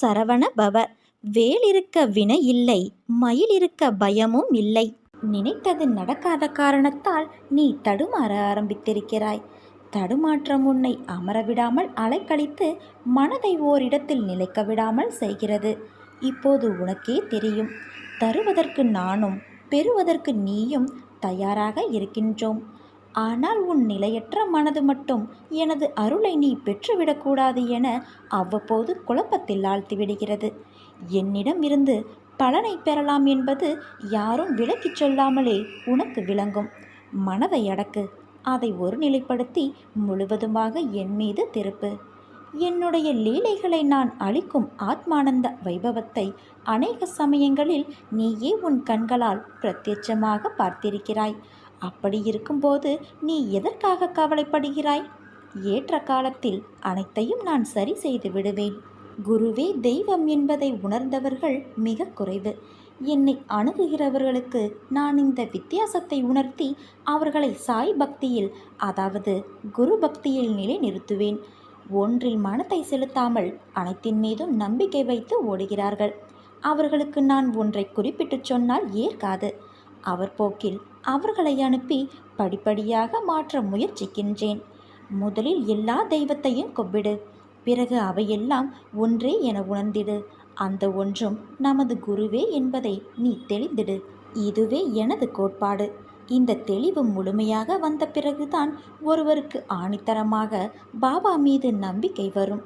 சரவண பவ. வேலிருக்க வினை இல்லை மயில் இருக்க பயமும் இல்லை. நினைத்தது நடக்காத காரணத்தால் நீ தடுமாற ஆரம்பித்திருக்கிறாய். தடுமாற்றம் உன்னை அமரவிடாமல் அலைக்கழித்து மனதை ஓரிடத்தில் நிலைக்க விடாமல் செய்கிறது. இப்போது உனக்கே தெரியும். தருவதற்கு நானும் பெறுவதற்கு நீயும் தயாராக இருக்கின்றோம். ஆனால் உன் நிலையற்ற மனது மட்டும் எனது அருளை நீ பெற்றுவிடக்கூடாது என அவ்வப்போது குழப்பத்தில் ஆழ்த்திவிடுகிறது. என்னிடம் இருந்து பலனை பெறலாம் என்பது யாரும் விலக்கிச் சொல்லாமலே உனக்கு விளங்கும். மனதை அடக்கு. அதை ஒருநிலைப்படுத்தி முழுவதுமாக என் மீது திருப்பு. என்னுடைய லீலைகளை நான் அளிக்கும் ஆத்மானந்த வைபவத்தை அநேக சமயங்களில் நீயே உன் கண்களால் பிரத்யட்சமாக பார்த்திருக்கிறாய். அப்படி இருக்கும்போது நீ எதற்காக கவலைப்படுகிறாய்? ஏற்ற காலத்தில் அனைத்தையும் நான் சரி செய்து விடுவேன். குருவே தெய்வம் என்பதை உணர்ந்தவர்கள் மிக குறைவு. என்னை அணுகுகிறவர்களுக்கு நான் இந்த வித்தியாசத்தை உணர்த்தி அவர்களை சாய் பக்தியில் அதாவது குரு பக்தியில் நிலைநிறுத்துவேன். ஒன்றில் மனத்தை செலுத்தாமல் அனைத்தின் மீதும் நம்பிக்கை வைத்து ஓடுகிறார்கள். அவர்களுக்கு நான் ஒன்றை குறிப்பிட்டுச் சொன்னால் ஏற்காது. அவர் போக்கில் அவர்களை அனுப்பி படிப்படியாக மாற்ற முயற்சிக்கின்றேன். முதலில் எல்லா தெய்வத்தையும் கொப்பிடு பிறகு அவையெல்லாம் ஒன்றே என உணர்ந்திடு. அந்த ஒன்றும் நமது குருவே என்பதை நீ தெளிந்திடு. இதுவே எனது கோட்பாடு. இந்த தெளிவு முழுமையாக வந்த பிறகுதான் ஒருவருக்கு ஆணித்தரமாக பாபா மீது நம்பிக்கை வரும்.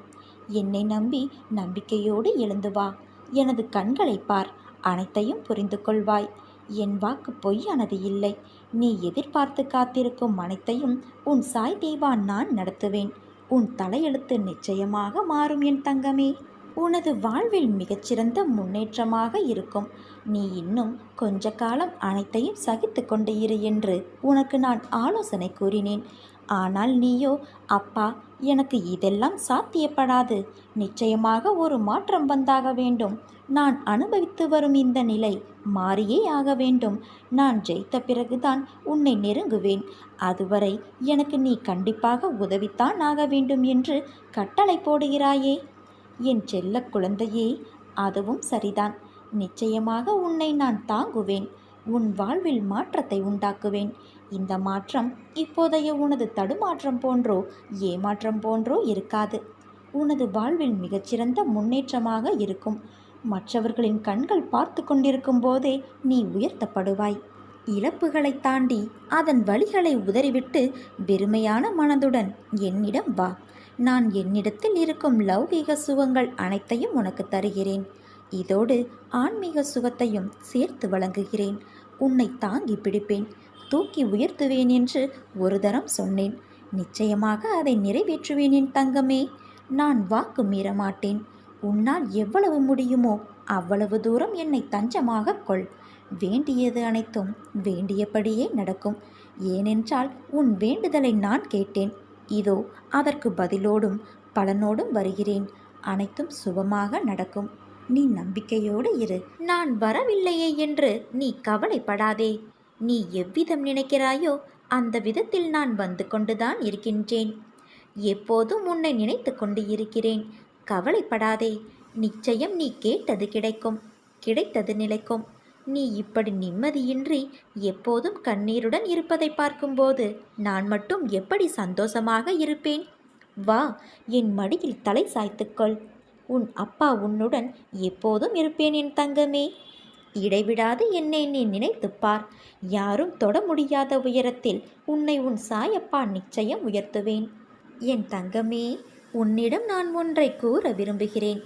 என்னை நம்பி நம்பிக்கையோடு எழுந்து வா. எனது கண்களை பார். அனைத்தையும் புரிந்து கொள்வாய். என் வாக்கு பொய்யானது இல்லை. நீ எதிர்பார்த்து காத்திருக்கும் அனைத்தையும் உன் சாய் தேவா நான் நடத்துவேன். உன் தலையெழுத்து நிச்சயமாக மாறும் என் தங்கமே. உனது வாழ்வில் மிகச்சிறந்த முன்னேற்றமாக இருக்கும். நீ இன்னும் கொஞ்ச காலம் அனைத்தையும் சகித்து கொண்டு இரு என்று உனக்கு நான் ஆலோசனை கூறினேன். ஆனால் நீயோ அப்பா எனக்கு இதெல்லாம் சாத்தியப்படாது. நிச்சயமாக ஒரு மாற்றம் வந்தாக வேண்டும். நான் அனுபவித்து வரும் இந்த நிலை மாறியே ஆக வேண்டும். நான் ஜெயித்த பிறகுதான் உன்னை நெருங்குவேன். அதுவரை எனக்கு நீ கண்டிப்பாக உதவித்தான் ஆக வேண்டும் என்று கட்டளை போடுகிறாயே. என் செல்ல குழந்தையே அதுவும் சரிதான். நிச்சயமாக உன்னை நான் தாங்குவேன். உன் வாழ்வில் மாற்றத்தை உண்டாக்குவேன். இந்த மாற்றம் இப்போதைய உனது தடுமாற்றம் போன்றோ ஏமாற்றம் போன்றோ இருக்காது. உனது வாழ்வில் மிகச்சிறந்த முன்னேற்றமாக இருக்கும். மற்றவர்களின் கண்கள் பார்த்து கொண்டிருக்கும் போதே நீ உயர்த்தப்படுவாய். இழப்புகளை தாண்டி அதன் வழிகளை உதறிவிட்டு வெறுமையான மனதுடன் என்னிடம் வா. நான் என்னிடத்தில் இருக்கும் லௌகீக சுகங்கள் அனைத்தையும் உனக்கு தருகிறேன். இதோடு ஆன்மீக சுகத்தையும் சேர்த்து வழங்குகிறேன். உன்னை தாங்கி பிடிப்பேன். தூக்கி உயர்த்துவேன் என்று ஒரு தரம் சொன்னேன். நிச்சயமாக அதை நிறைவேற்றுவேன் என் தங்கமே. நான் வாக்கு மீற மாட்டேன் உன்னால் எவ்வளவு முடியுமோ அவ்வளவு தூரம் என்னை தஞ்சமாக கொள். வேண்டியது அனைத்தும் வேண்டியபடியே நடக்கும். ஏனென்றால் உன் வேண்டுதலை நான் கேட்டேன். இதோ அதற்கு பதிலோடும் பலனோடும் வருகிறேன். அனைத்தும் சுபமாக நடக்கும். நீ நம்பிக்கையோடு இரு. நான் வரவில்லையே என்று நீ கவலைப்படாதே. நீ எவ்விதம் நினைக்கிறாயோ அந்த விதத்தில் நான் வந்து கொண்டுதான் இருக்கின்றேன். எப்போதும் உன்னை நினைத்து கொண்டு இருக்கிறேன். கவலைப்படாதே. நிச்சயம் நீ கேட்டது கிடைக்கும். கிடைத்தது நிலைக்கும். நீ இப்படி நிம்மதியின்றி எப்போதும் கண்ணீருடன் இருப்பதை பார்க்கும்போது நான் மட்டும் எப்படி சந்தோஷமாக இருப்பேன்? வா என் மடியில் தலை சாய்த்துக்கொள். உன் அப்பா உன்னுடன் எப்போதும் இருப்பேன் என் தங்கமே. இடைவிடாது என்னை நீ நினைத்துப் பார். யாரும் தொட முடியாத உயரத்தில் உன்னை உன் சாயப்பா நிச்சயம் உயர்த்துவேன். என் தங்கமே உன்னிடம் நான் ஒன்றை கூற விரும்புகிறேன்.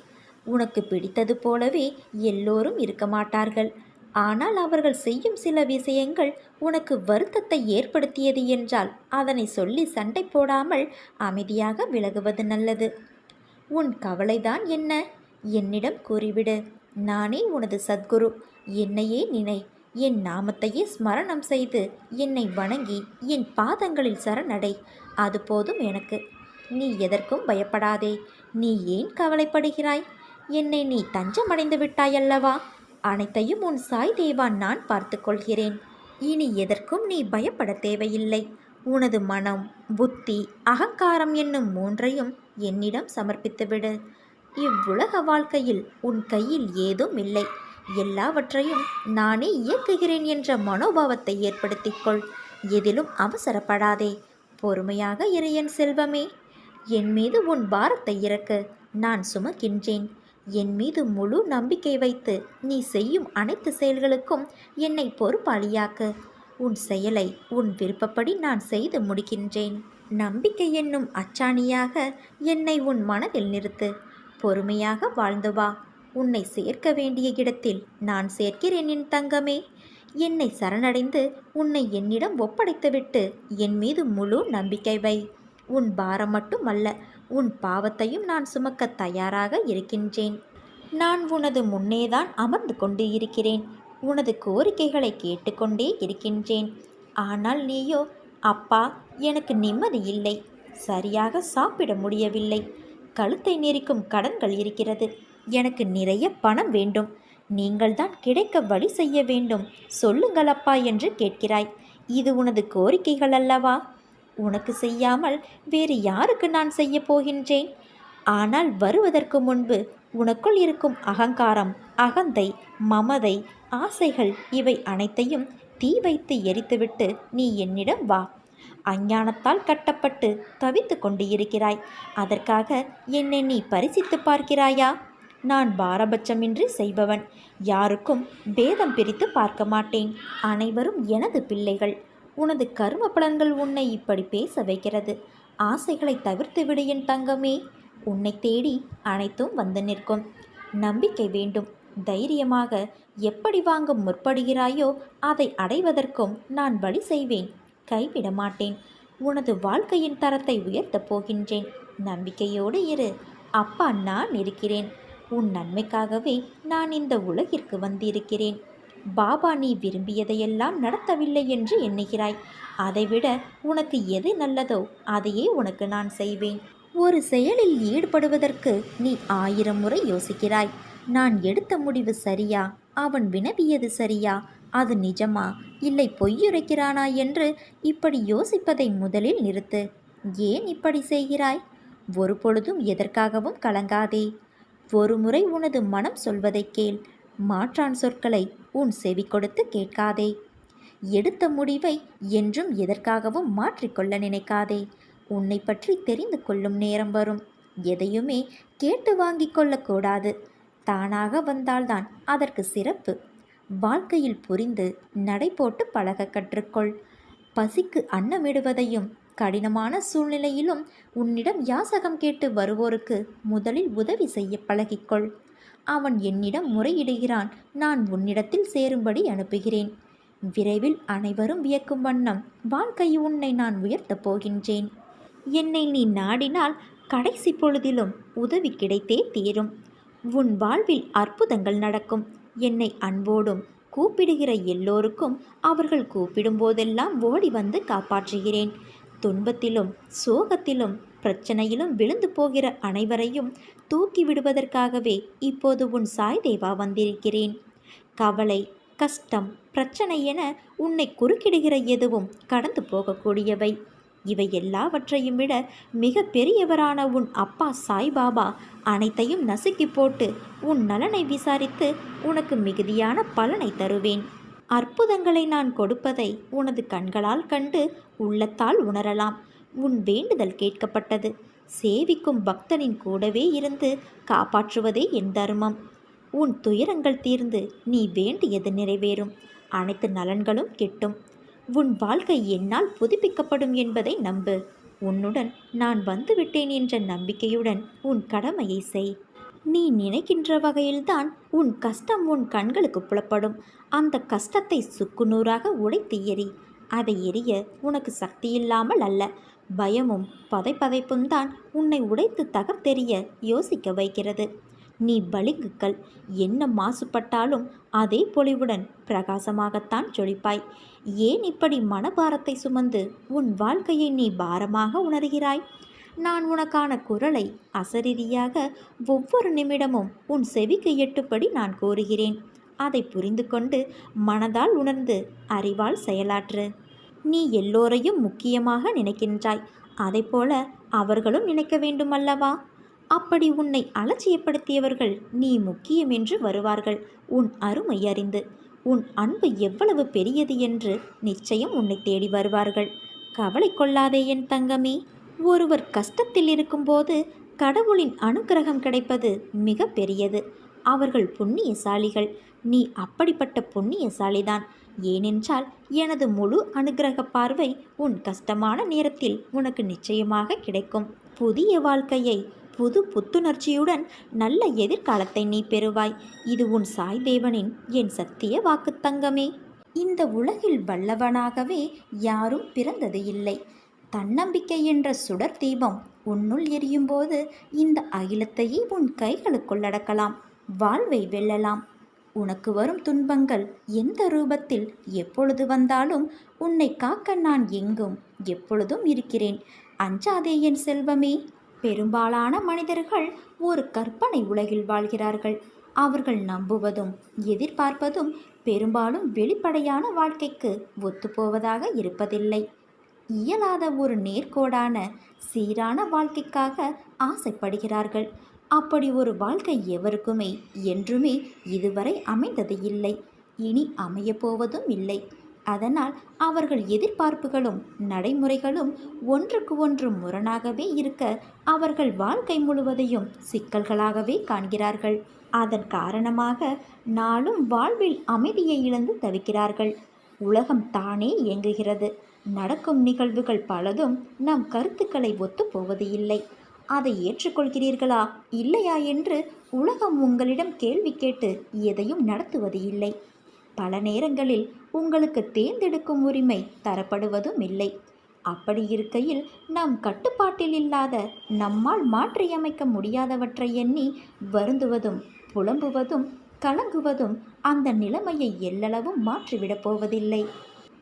உனக்கு பிடித்தது போலவே எல்லோரும் இருக்க மாட்டார்கள். ஆனால் அவர்கள் செய்யும் சில விஷயங்கள் உனக்கு வருத்தத்தை ஏற்படுத்தியது என்றால் அதனை சொல்லி சண்டை போடாமல் அமைதியாக விலகுவது நல்லது. உன் கவலைதான் என்ன? என்னிடம் கூறிவிடு. நானே உனது சத்குரு. என்னையே நினை. என் நாமத்தையே ஸ்மரணம் செய்து என்னை வணங்கி என் பாதங்களில் சரணடை. அது போதும் எனக்கு. நீ எதற்கும் பயப்படாதே. நீ ஏன் கவலைப்படுகிறாய்? என்னை நீ தஞ்சமடைந்து விட்டாயல்லவா? அனைத்தையும் உன் சாய் தேவான் நான் பார்த்து கொள்கிறேன். இனி எதற்கும் நீ பயப்பட தேவையில்லை. உனது மனம் புத்தி அகங்காரம் என்னும் மூன்றையும் என்னிடம் சமர்ப்பித்துவிடு. இவ்வுலக வாழ்க்கையில் உன் கையில் ஏதும் இல்லை. எல்லாவற்றையும் நானே இயக்குகிறேன் என்ற மனோபாவத்தை ஏற்படுத்திக்கொள் எதிலும் அவசரப்படாதே. பொறுமையாக இரு என் செல்வமே. என் மீது உன் பாரத்தை இறக்கு. நான் சுமக்கின்றேன். என் மீது முழு நம்பிக்கை வைத்து நீ செய்யும் அனைத்து செயல்களுக்கும் என்னை பொறுப்பாளியாக்கு. உன் செயலை உன் விருப்பப்படி நான் செய்து முடிக்கின்றேன். நம்பிக்கை என்னும் அச்சாணியாக என்னை உன் மனதில் நிறுத்து. பொறுமையாக வாழ்ந்து வா. உன்னை சேர்க்க வேண்டிய இடத்தில் நான் சேர்க்கிறேன் என் தங்கமே. என்னை சரணடைந்து உன்னை என்னிடம் ஒப்படைத்துவிட்டு என் மீது முழு நம்பிக்கை வை. உன் பாரம் மட்டுமல்ல உன் பாவத்தையும் நான் சுமக்க தயாராக இருக்கின்றேன். நான் உனது முன்னேதான் அமர்ந்து கொண்டு இருக்கிறேன். உனது கோரிக்கைகளை கேட்டுக்கொண்டே இருக்கின்றேன். ஆனால் நீயோ அப்பா எனக்கு நிம்மதி இல்லை. சரியாக சாப்பிட முடியவில்லை. கழுத்தை நெரிக்கும் கடன்கள் இருக்கிறது. எனக்கு நிறைய பணம் வேண்டும். நீங்கள்தான் கிடைக்க வழி செய்ய வேண்டும். சொல்லுங்கள் அப்பா என்று கேட்கிறாய். இது உனது கோரிக்கைகள் அல்லவா? உனக்கு செய்யாமல் வேறு யாருக்கு நான் செய்ய போகின்றேன்? ஆனால் வருவதற்கு முன்பு உனக்குள் இருக்கும் அகங்காரம் அகந்தை மமதை ஆசைகள் இவை அனைத்தையும் தீ வைத்து எரித்துவிட்டு நீ என்னிடம் வா. அஞ்ஞானத்தால் கட்டப்பட்டு தவித்து கொண்டு இருக்கிறாய் அதற்காக என்னை நீ பரிசித்து பார்க்கிறாயா? நான் பாரபட்சமின்றி செய்பவன். யாருக்கும் பேதம் பிரித்து பார்க்க மாட்டேன். அனைவரும் எனது பிள்ளைகள். உனது கர்ம பலன்கள் உன்னை இப்படி பேச வைக்கிறது. ஆசைகளை தவிர்த்து விடு என் தங்கமே. உன்னை தேடி அனைத்தும் வந்து நிற்கும். நம்பிக்கை வேண்டும். தைரியமாக எப்படி வாங்க முற்படுகிறாயோ அதை அடைவதற்கும் நான் வழி செய்வேன். கைவிட மாட்டேன். உனது வாழ்க்கையின் தரத்தை உயர்த்தப் போகின்றேன். நம்பிக்கையோடு இரு. அப்பா நான் இருக்கிறேன். உன் நன்மைக்காகவே நான் இந்த உலகிற்கு வந்திருக்கிறேன். பாபா நீ விரும்பியதையெல்லாம் நடத்தவில்லை என்று எண்ணுகிறாய். அதைவிட உனக்கு எது நல்லதோ அதையே உனக்கு நான் செய்வேன். ஒரு செயலில் ஈடுபடுவதற்கு நீ ஆயிரம் முறை யோசிக்கிறாய். நான் எடுத்த முடிவு சரியா? அவன் வினவியது சரியா? அது நிஜமா? இல்லை பொய்யுரைக்கிறானா என்று இப்படி யோசிப்பதை முதலில் நிறுத்து. ஏன் இப்படி செய்கிறாய்? ஒரு பொழுதும் எதற்காகவும் கலங்காதே. ஒருமுறை உனது மனம் சொல்வதை கேள். மாற்றான் சொற்களை உன் செவி கொடுத்து கேட்காதே. எடுத்த முடிவை என்றும் எதற்காகவும் மாற்றிக்கொள்ள நினைக்காதே. உன்னை பற்றி தெரிந்து கொள்ளும் நேரம் வரும். எதையுமே கேட்டு வாங்கிக் கொள்ளக்கூடாது தானாக வந்தால்தான் அதற்கு சிறப்பு. வாழ்க்கையில் புரிந்து நடை போட்டு பழக கற்றுக்கொள். பசிக்கு அன்னமிடுவதையும் கடினமான சூழ்நிலையிலும் உன்னிடம் யாசகம் கேட்டு வருவோருக்கு முதலில் உதவி செய்ய பழகிக்கொள். அவன் என்னிடம் முறையிடுகிறான். நான் உன்னிடத்தில் சேரும்படி அனுப்புகிறேன். விரைவில் அனைவரும் வியக்கும் வண்ணம். வாழ்க்கை உன்னை நான் உயர்த்தப் போகின்றேன். என்னை நீ நாடினால் கடைசி பொழுதிலும் உதவி கிடைத்தே தீரும். உன் வாழ்வில் அற்புதங்கள் நடக்கும். என்னை அன்போடும் கூப்பிடுகிற எல்லோருக்கும் அவர்கள் கூப்பிடும் போதெல்லாம் ஓடி வந்து காப்பாற்றுகிறேன். துன்பத்திலும் சோகத்திலும் பிரச்சனையிலும் விழுந்து போகிற அனைவரையும் தூக்கி விடுவதற்காகவே இப்போது உன் சாய் தேவா வந்திருக்கிறேன். கவலை கஷ்டம் பிரச்சனை என உன்னை குறுக்கிடுகிற எதுவும் கடந்து போகக்கூடியவை. இவை எல்லாவற்றையும் விட மிக பெரியவரான உன் அப்பா சாய்பாபா அனைத்தையும் நசுக்கி போட்டு உன் நலனை விசாரித்து உனக்கு மிகுதியான பலனை தருவேன். அற்புதங்களை நான் கொடுப்பதை உனது கண்களால் கண்டு உள்ளத்தால் உணரலாம். உன் வேண்டுதல் கேட்கப்பட்டது. சேவிக்கும் பக்தனின் கூடவே இருந்து காப்பாற்றுவதே என் தர்மம். உன் துயரங்கள் தீர்ந்து நீ வேண்டியது நிறைவேறும். அனைத்து நலன்களும் கிட்டும். உன் வாழ்க்கை என்னால் புதுப்பிக்கப்படும் என்பதை நம்பு. உன்னுடன் நான் வந்துவிட்டேன் என்ற நம்பிக்கையுடன் உன் கடமையை செய். நீ நினைக்கின்ற வகையில்தான் உன் கஷ்டம் உன் கண்களுக்கு புலப்படும். அந்த கஷ்டத்தை சுக்குநூறாக உடைத்து எறி. அதை எரிய உனக்கு சக்தி இல்லாமல் அல்ல. பயமும் பதைப்பதைப்பும் தான் உன்னை உடைத்து தகர்த்தெறிய யோசிக்க வைக்கிறது. நீ பளிங்குக்கள் என்ன மாசுபட்டாலும் அதே பொலிவுடன் பிரகாசமாகத்தான் ஜொலிப்பாய். ஏன் இப்படி மனபாரத்தை சுமந்து உன் வாழ்க்கையை நீ பாரமாக உணர்கிறாய்? நான் உனக்கான குரலை அசரீதியாக ஒவ்வொரு நிமிடமும் உன் செவிக்கு எட்டுப்படி நான் கூறுகிறேன். அதை புரிந்து கொண்டு மனதால் உணர்ந்து அறிவால் செயலாற்று. நீ எல்லோரையும் முக்கியமாக நினைக்கின்றாய். போல அவர்களும் நினைக்க வேண்டுமல்லவா? அப்படி உன்னை அலட்சியப்படுத்தியவர்கள் நீ முக்கியம் என்று வருவார்கள். உன் அருமை அறிந்து உன் அன்பு எவ்வளவு பெரியது என்று நிச்சயம் உன்னை தேடி வருவார்கள். கவலை கொள்ளாதே என் தங்கமே. ஒருவர் கஷ்டத்தில் இருக்கும்போது கடவுளின் அனுக்கிரகம் கிடைப்பது மிக பெரியது. அவர்கள் புண்ணியசாலிகள். நீ அப்படிப்பட்ட புண்ணியசாலிதான். ஏனென்றால் எனது முழு அனுகிரக பார்வை உன் கஷ்டமான நேரத்தில் உனக்கு நிச்சயமாக கிடைக்கும். புதிய வாழ்க்கையை புது புத்துணர்ச்சியுடன் நல்ல எதிர்காலத்தை நீ பெறுவாய். இது உன் சாய் தேவனின் என் சத்திய வாக்கு தங்கமே. இந்த உலகில் வல்லவனாகவே யாரும் பிறந்தது இல்லை. தன்னம்பிக்கை என்ற சுடர் தீபம் உன்னுள் எரியும் போது இந்த அகிலத்தையே உன் கைகளுக்குள் அடக்கலாம். வாழ்வை வெல்லலாம். உனக்கு வரும் துன்பங்கள் எந்த ரூபத்தில் எப்பொழுது வந்தாலும் உன்னை காக்க நான் எங்கும் எப்பொழுதும் இருக்கிறேன். அஞ்சாதே என் செல்வமே பெரும்பாலான மனிதர்கள் ஒரு கற்பனை உலகில் வாழ்கிறார்கள். அவர்கள் நம்புவதும் எதிர்பார்ப்பதும் பெரும்பாலும் வெளிப்படையான வாழ்க்கைக்கு ஒத்துப்போவதாக இருப்பதில்லை. இயலாத ஒரு நேர்கோடான சீரான வாழ்க்கைக்காக ஆசைப்படுகிறார்கள். அப்படி ஒரு வாழ்க்கை எவருக்குமே என்றுமே இதுவரை அமைந்தது இல்லை. இனி அமையப்போவதும் இல்லை. அதனால் அவர்கள் எதிர்பார்ப்புகளும் நடைமுறைகளும் ஒன்றுக்கு ஒன்று முரணாகவே இருக்க அவர்கள் வாழ்க்கை முழுவதையும் சிக்கல்களாகவே காண்கிறார்கள். அதன் காரணமாக நாளும் வாழ்வில் அமைதியை இழந்து தவிக்கிறார்கள். உலகம் தானே இயங்குகிறது. நடக்கும் நிகழ்வுகள் பலதும் நம் கருத்துக்களை ஒத்துப்போவது இல்லை. அதை ஏற்றுக்கொள்கிறீர்களா? இல்லையா என்று உலகம் உங்களிடம் கேள்வி கேட்டு எதையும் நடத்துவது இல்லை. பல நேரங்களில் உங்களுக்கு தேர்ந்தெடுக்கும் உரிமை தரப்படுவதும் இல்லை. அப்படி இருக்கையில் நாம் கட்டுப்பாட்டில் இல்லாத நம்மால் மாற்றியமைக்க முடியாதவற்றை எண்ணி வருந்துவதும் புலம்புவதும் கலங்குவதும் அந்த நிலைமையை எல்லளவும் மாற்றிவிடப் போவதில்லை.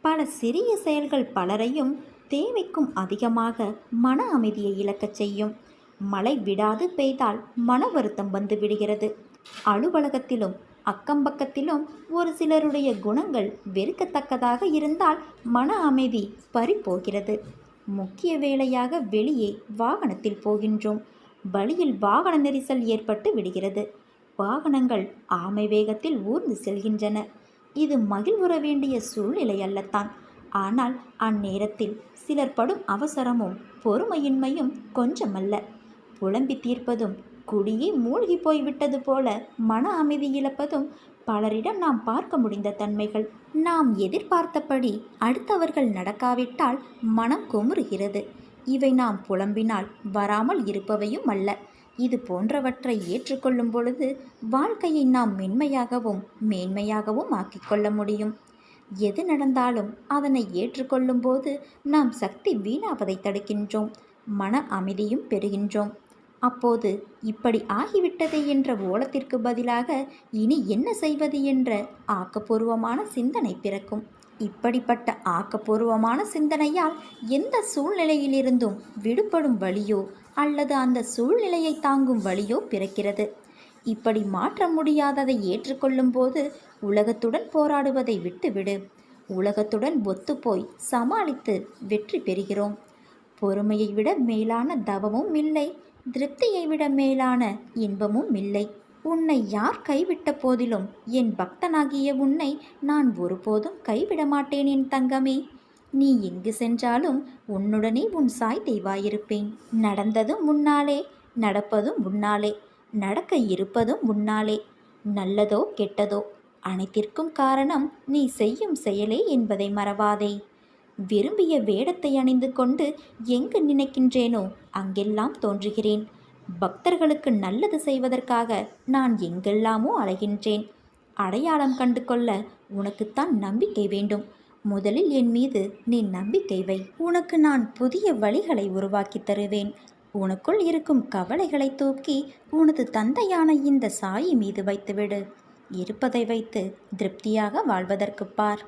பல சிறிய செயல்கள் பலரையும் தேவைக்கும் அதிகமாக மன அமைதியை இழக்கச் செய்யும். மழை விடாது பெய்தால் மன வருத்தம் வந்து விடுகிறது. அலுவலகத்திலும் அக்கம்பக்கத்திலும் ஒரு சிலருடைய குணங்கள் வெறுக்கத்தக்கதாக இருந்தால் மன அமைதி பறிப்போகிறது முக்கிய வேலையாக வெளியே வாகனத்தில் போகின்றோம். வழியில் வாகன நெரிசல் ஏற்பட்டு விடுகிறது. வாகனங்கள் ஆமை வேகத்தில் ஊர்ந்து செல்கின்றன. இது மகிழ்வுற வேண்டிய சூழ்நிலை அல்லத்தான். ஆனால் அந்நேரத்தில் சிலர் படும் அவசரமும் பொறுமையின்மையும் கொஞ்சமல்ல. புலம்பி தீர்ப்பதும் குடியே மூழ்கி போய்விட்டது போல மன அமைதி இழப்பதும் பலரிடம் நாம் பார்க்க முடிந்த தன்மைகள். நாம் எதிர்பார்த்தபடி அடுத்தவர்கள் நடக்காவிட்டால் மனம் குமுறுகிறது. இவை நாம் புலம்பினால் வராமல் இருப்பவையும் அல்ல. இது போன்றவற்றை ஏற்றுக்கொள்ளும் பொழுது வாழ்க்கையை நாம் மென்மையாகவும் மேன்மையாகவும் ஆக்கிக்கொள்ள முடியும். எது நடந்தாலும் அதனை ஏற்றுக்கொள்ளும் போது நாம் சக்தி வீணாவதை தடுக்கின்றோம். மன அமைதியும் பெறுகின்றோம். அப்போது இப்படி ஆகிவிட்டதே என்ற ஓலத்திற்கு பதிலாக இனி என்ன செய்வது என்ற ஆக்கப்பூர்வமான சிந்தனை பிறக்கும். இப்படிப்பட்ட ஆக்கப்பூர்வமான சிந்தனையால் எந்த சூழ்நிலையிலிருந்தும் விடுபடும் வழியோ அல்லது அந்த சூழ்நிலையை தாங்கும் வழியோ பிறக்கிறது. இப்படி மாற்ற முடியாததை ஏற்றுக்கொள்ளும் போது உலகத்துடன் போராடுவதை விட்டுவிடு. உலகத்துடன் ஒத்துப்போய் சமாளித்து வெற்றி பெறுகிறோம். பொறுமையை விட மேலான தவமும் இல்லை. திருப்தியை விட மேலான இன்பமும் இல்லை. உன்னை யார் கைவிட்ட போதிலும் என் பக்தனாகிய உன்னை நான் ஒருபோதும் கைவிட மாட்டேன் என் தங்கமே. நீ எங்கு சென்றாலும் உன்னுடனே உன் சாய் தெய்வாயிருப்பேன். நடந்ததும் முன்னாலே நடப்பதும் முன்னாலே நடக்க இருப்பதும் முன்னாலே நல்லதோ கெட்டதோ அனைத்திற்கும் காரணம் நீ செய்யும் செயலே என்பதை மறவாதே. விரும்பிய வேடத்தை அணிந்து கொண்டு எங்கு நினைக்கின்றேனோ அங்கெல்லாம் தோன்றுகிறேன். பக்தர்களுக்கு நல்லது செய்வதற்காக நான் எங்கெல்லாமோ அலைகின்றேன். அடையாளம் கண்டு கொள்ள உனக்குத்தான் நம்பிக்கை வேண்டும். முதலில் என் மீது நீ நம்பிக்கை வை. உனக்கு நான் புதிய வழிகளை உருவாக்கி தருவேன். உனக்குள் இருக்கும் கவலைகளை தூக்கி உனது தந்தையான இந்த சாயி மீது வைத்துவிடு. இருப்பதை வைத்து திருப்தியாக வாழ்வதற்கு பார்.